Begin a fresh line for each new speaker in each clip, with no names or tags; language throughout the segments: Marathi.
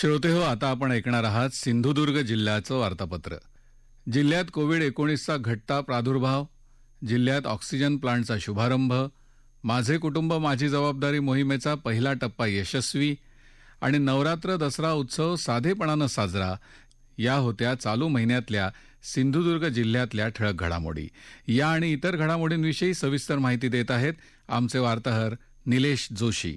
श्रोते हो आता आपण ऐकणार आहात सिंधुदुर्ग जिल्ह्याचं वार्तापत्र. जिल्ह्यात कोविड एकोणीसचा घटता प्रादुर्भाव जिल्ह्यात ऑक्सिजन प्लांटचा शुभारंभ माझे कुटुंब माझी जबाबदारी मोहिमेचा पहिला टप्पा यशस्वी आणि नवरात्र दसरा उत्सव साधेपणानं साजरा या होत्या चालू महिन्यातल्या सिंधुदुर्ग जिल्ह्यातल्या ठळक घडामोडी. या आणि इतर घडामोडींविषयी सविस्तर माहिती देत आहेत आमचे वार्ताहर निलेश जोशी.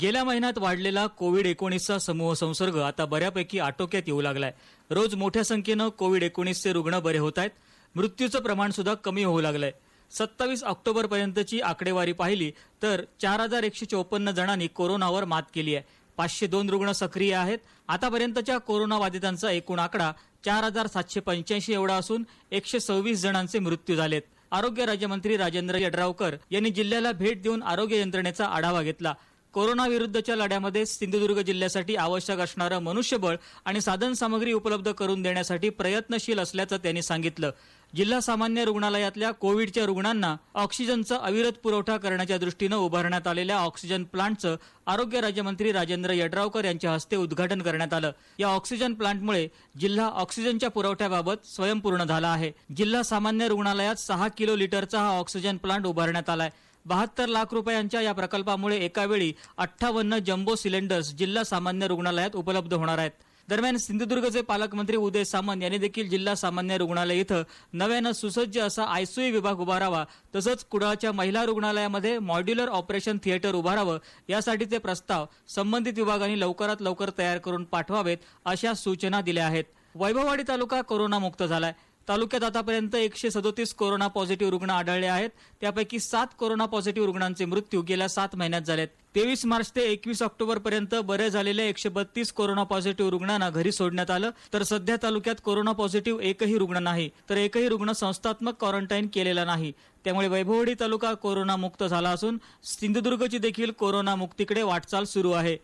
गेल्या महिन्यात वाढलेला कोविड एकोणीसचा समूह संसर्ग आता बऱ्यापैकी आटोक्यात येऊ लागलाय. रोज मोठ्या संख्येनं कोविड एकोणीसचे रुग्ण बरे होत आहेत. मृत्यूचं प्रमाण सुद्धा कमी होऊ लागलंय. सत्तावीस ऑक्टोबर पर्यंतची आकडेवारी पाहिली तर चार हजार एकशे चौपन्न जणांनी कोरोनावर मात केली आहे. पाचशे दोन रुग्ण सक्रिय आहेत. आतापर्यंतच्या कोरोनाबाधितांचा एकूण आकडा चार हजार सातशे पंच्याऐंशी एवढा असून एकशे सव्वीस जणांचे मृत्यू झालेत. आरोग्य राज्यमंत्री राजेंद्र यड्रावकर यांनी जिल्ह्याला भेट देऊन आरोग्य यंत्रणेचा आढावा घेतला. कोरोनाविरुद्धच्या लढ्यामध्ये सिंधुदुर्ग जिल्ह्यासाठी आवश्यक असणारं मनुष्यबळ आणि साधन सामग्री उपलब्ध करून देण्यासाठी प्रयत्नशील असल्याचं त्यांनी सांगितलं. जिल्हा सामान्य रुग्णालयातल्या कोविडच्या रुग्णांना ऑक्सिजनचा अविरत पुरवठा करण्याच्या दृष्टीनं उभारण्यात आलेल्या ऑक्सिजन प्लांटचं आरोग्य राज्यमंत्री राजेंद्र यड्रावकर यांच्या हस्ते उद्घाटन करण्यात आलं. या ऑक्सिजन प्लांटमुळे जिल्हा ऑक्सिजनच्या पुरवठ्याबाबत स्वयंपूर्ण झाला आहे. जिल्हा सामान्य रुग्णालयात सहा किलो लिटरचा हा ऑक्सिजन प्लांट उभारण्यात आलाय. बहात्तर लाख रुपयांच्या या प्रकल्पामुळे एकावेळी अठ्ठावन्न जम्बो सिलेंडर्स जिल्हा सामान्य रुग्णालयात उपलब्ध होणार आहेत. दरम्यान सिंधुदुर्गचे पालकमंत्री उदय सामंत यांनी देखील जिल्हा सामान्य रुग्णालय इथं नव्यानं सुसज्ज असा आयसीयू विभाग उभारावा तसंच कुडाळच्या महिला रुग्णालयामध्ये मॉड्युलर ऑपरेशन थिएटर उभारावं यासाठीचे प्रस्ताव संबंधित विभागांनी लवकरात लवकर तयार करून पाठवावेत अशा सूचना दिल्या आहेत. वैभववाडी तालुका कोरोनामुक्त झालाय. तालुक्यात आतापर्यंत एकशे सदोतीस कोरोना पॉझिटिव्ह रुग्ण आढळले आहेत. त्यापैकी सात कोरोना पॉझिटिव्ह रुग्णांचे मृत्यू गेल्या सात महिन्यात झालेत. तेवीस मार्च ते एकवीस ऑक्टोबर पर्यंत बरे झालेल्या एकशे बत्तीस कोरोना पॉझिटिव्ह रुग्णांना घरी सोडण्यात आलं. तर सध्या तालुक्यात कोरोना पॉझिटिव्ह एकही रुग्ण नाही. तर एकही रुग्ण संस्थात्मक क्वारंटाईन केलेला नाही. त्यामुळे वैभववाडी तालुका कोरोना मुक्त झाला असून सिंधुदुर्गची देखील कोरोना मुक्तीकडे वाटचाल सुरू आहे.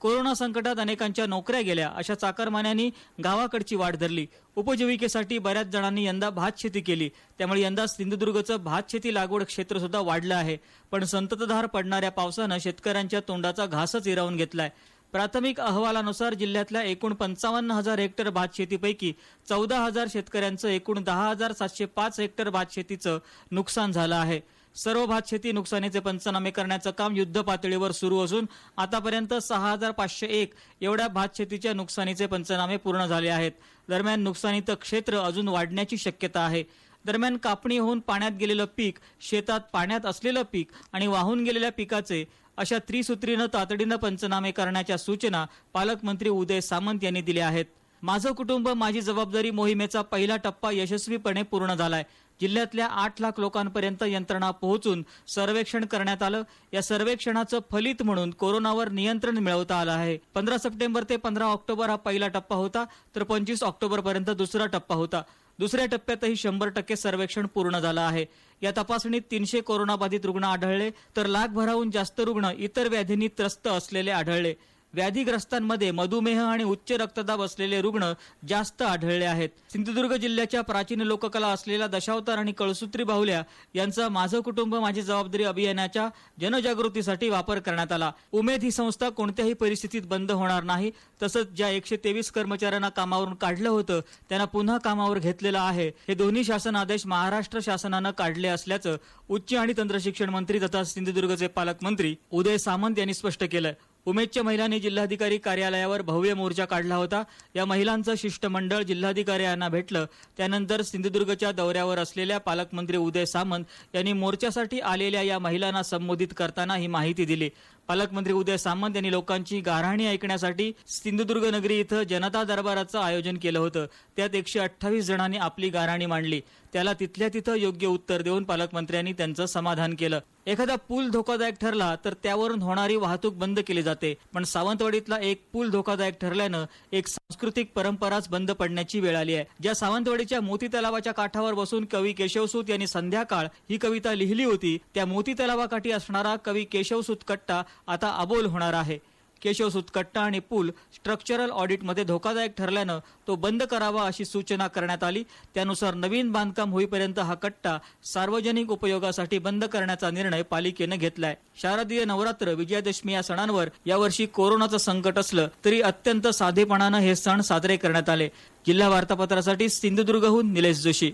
कोरोना संकटात अनेकांच्या नोकऱ्या गेल्या. अशा चाकरमान्यांनी गावाकडची वाट धरली. उपजीविकेसाठी बऱ्याच जणांनी यंदा भात शेती केली. त्यामुळे यंदा सिंधुदुर्गचं भात शेती लागवड क्षेत्र सुद्धा वाढलं आहे. पण संततधार पडणाऱ्या पावसानं शेतकऱ्यांच्या तोंडाचा घासच इरावून घेतलाय. प्राथमिक अहवालानुसार जिल्ह्यातल्या एकूण पंचावन्न हजार हेक्टर भात शेतीपैकी चौदा हजार शेतकऱ्यांचं एकूण दहा हजार सातशे पाच हेक्टर भात शेतीचं नुकसान झालं आहे. सर्व भात शेती नुकसानीचे पंचनामे करण्याचं काम युद्ध पातळीवर सुरू असून आतापर्यंत सहा हजार पाचशे एक एवढ्या भात शेतीच्या नुकसानीचे पंचनामे पूर्ण झाले आहेत. दरम्यान नुकसानीचं क्षेत्र अजून वाढण्याची शक्यता आहे. दरम्यान कापणी होऊन पाण्यात गेलेलं पीक शेतात पाण्यात असलेलं पीक आणि वाहून गेलेल्या पिकाचे अशा त्रिसूत्रीनं तातडीनं पंचनामे करण्याच्या सूचना पालकमंत्री उदय सामंत यांनी दिल्या आहेत. माझं कुटुंब माझी जबाबदारी मोहिमेचा पहिला टप्पा यशस्वीपणे पूर्ण झालाय. जिल्ह्यातल्या आठ लाख लोकांपर्यंत यंत्रणा पोहोचून सर्वेक्षण करण्यात आलं. या सर्वेक्षणाचं फलित म्हणून कोरोनावर नियंत्रण मिळवता आलं आहे. पंधरा सप्टेंबर ते पंधरा ऑक्टोबर हा पहिला टप्पा होता तर पंचवीस ऑक्टोबर पर्यंत दुसरा टप्पा होता. दुसऱ्या टप्प्यातही शंभर टक्के सर्वेक्षण पूर्ण झालं आहे. या तपासणीत तीनशे कोरोनाबाधित रुग्ण आढळले तर लाखभराहून जास्त रुग्ण इतर व्याधींनी त्रस्त असलेले आढळले. व्याधीग्रस्तांमध्ये मधुमेह आणि उच्च रक्तदाब असलेले रुग्ण जास्त आढळले आहेत. सिंधुदुर्ग जिल्ह्याच्या प्राचीन लोककला असलेला दशावतार आणि कळसूत्री बाहुल्या यांचा माझं कुटुंब माझी जबाबदारी अभियानाच्या जनजागृतीसाठी वापर करण्यात आला. उमेद ही संस्था कोणत्याही परिस्थितीत बंद होणार नाही. तसंच ज्या एकशे तेवीस कर्मचाऱ्यांना कामावरून काढलं होतं त्यांना पुन्हा कामावर घेतलेलं आहे. हे दोन्ही शासन आदेश महाराष्ट्र शासनानं काढले असल्याचं उच्च आणि तंत्रशिक्षण मंत्री तथा सिंधुदुर्गचे पालकमंत्री उदय सामंत यांनी स्पष्ट केलं उमेदच्या महिलांनी जिल्हाधिकारी कार्यालयावर भव्य मोर्चा काढला होता. या महिलांचं शिष्टमंडळ जिल्हाधिकाऱ्यांना भेटलं. त्यानंतर सिंधुदुर्गच्या दौऱ्यावर असलेल्या पालकमंत्री उदय सामंत यांनी मोर्चासाठी आलेल्या या महिलांना संबोधित करताना ही माहिती दिली. पालकमंत्री उदय सामंत यांनी लोकांची गाराणी ऐकण्यासाठी सिंधुदुर्ग नगरी इथं जनता दरबाराचं आयोजन केलं होतं. त्यात एकशे अठ्ठावीस जणांनी आपली गाराणी मांडली. त्याला तिथल्या तिथं योग्य उत्तर देऊन पालकमंत्र्यांनी त्यांचं समाधान केलं. एखादा पूल धोकादायक ठरला तर त्यावरून होणारी वाहतूक बंद केली जाते. पण सावंतवाडीतला एक पूल धोकादायक ठरल्यानं एक सांस्कृतिक परंपराच बंद पडण्याची वेळ आली आहे. ज्या सावंतवाडीच्या मोती तलावाच्या काठावर बसून कवी केशवसूत यांनी संध्याकाळ ही कविता लिहिली होती त्या मोती तलावाकाठी असणारा कवी केशवसूत कट्टा आता अबोल होणार आहे. केशव सुतकट्टा आणि पूल स्ट्रक्चरल ऑडिटमध्ये धोकादायक ठरल्यानं तो बंद करावा अशी सूचना करण्यात आली. त्यानुसार नवीन बांधकाम होईपर्यंत हा कट्टा सार्वजनिक उपयोगासाठी बंद करण्याचा निर्णय पालिकेनं घेतलाय. शारदीय नवरात्र विजयादशमी या सणांवर यावर्षी कोरोनाचं संकट असलं तरी अत्यंत साधेपणानं हे सण साजरे करण्यात आले. जिल्हा वार्तापत्रासाठी सिंधुदुर्गहून निलेश जोशी.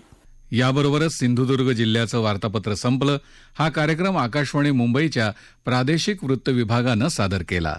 याबरोबरच सिंधुदुर्ग जिल्ह्याचं वार्तापत्र संपलं. हा कार्यक्रम आकाशवाणी मुंबईच्या प्रादेशिक वृत्त विभागानं सादर केला.